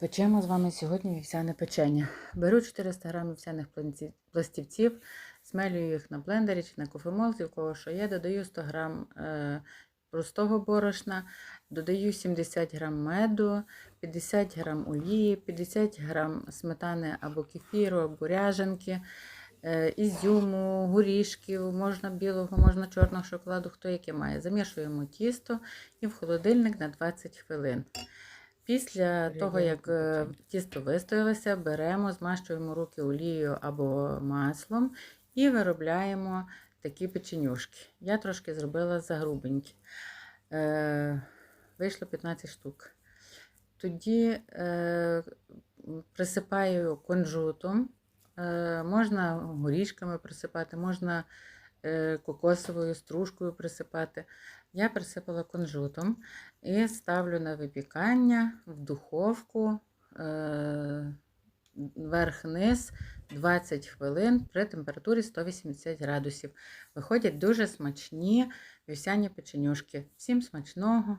Печемо з вами сьогодні вівсяне печення. Беру 400 г вівсяних пластівців, смелюю їх на блендері чи на кофемолці, у кого що є, додаю 100 г е, простого борошна, додаю 70 г меду, 50 г олії, 50 г сметани або кефіру, або ряженки, е, ізюму, горішків, можна білого, можна чорного шоколаду, хто яке має. Замішуємо тісто і в холодильник на 20 хвилин. Після того, як е, тісто вистоялося, беремо, змащуємо руки олією або маслом і виробляємо такі печенюшки. Я трошки зробила загрубенькі. Е, вийшло 15 штук. Тоді е, присипаю кунжутом, можна горішками присипати, можна кокосовою стружкою присипати. Я присипала кунжутом і ставлю на випікання в духовку е, верх-низ 20 хвилин при температурі 180 градусів. Виходять дуже смачні вівсяні печенюшки. Всім смачного!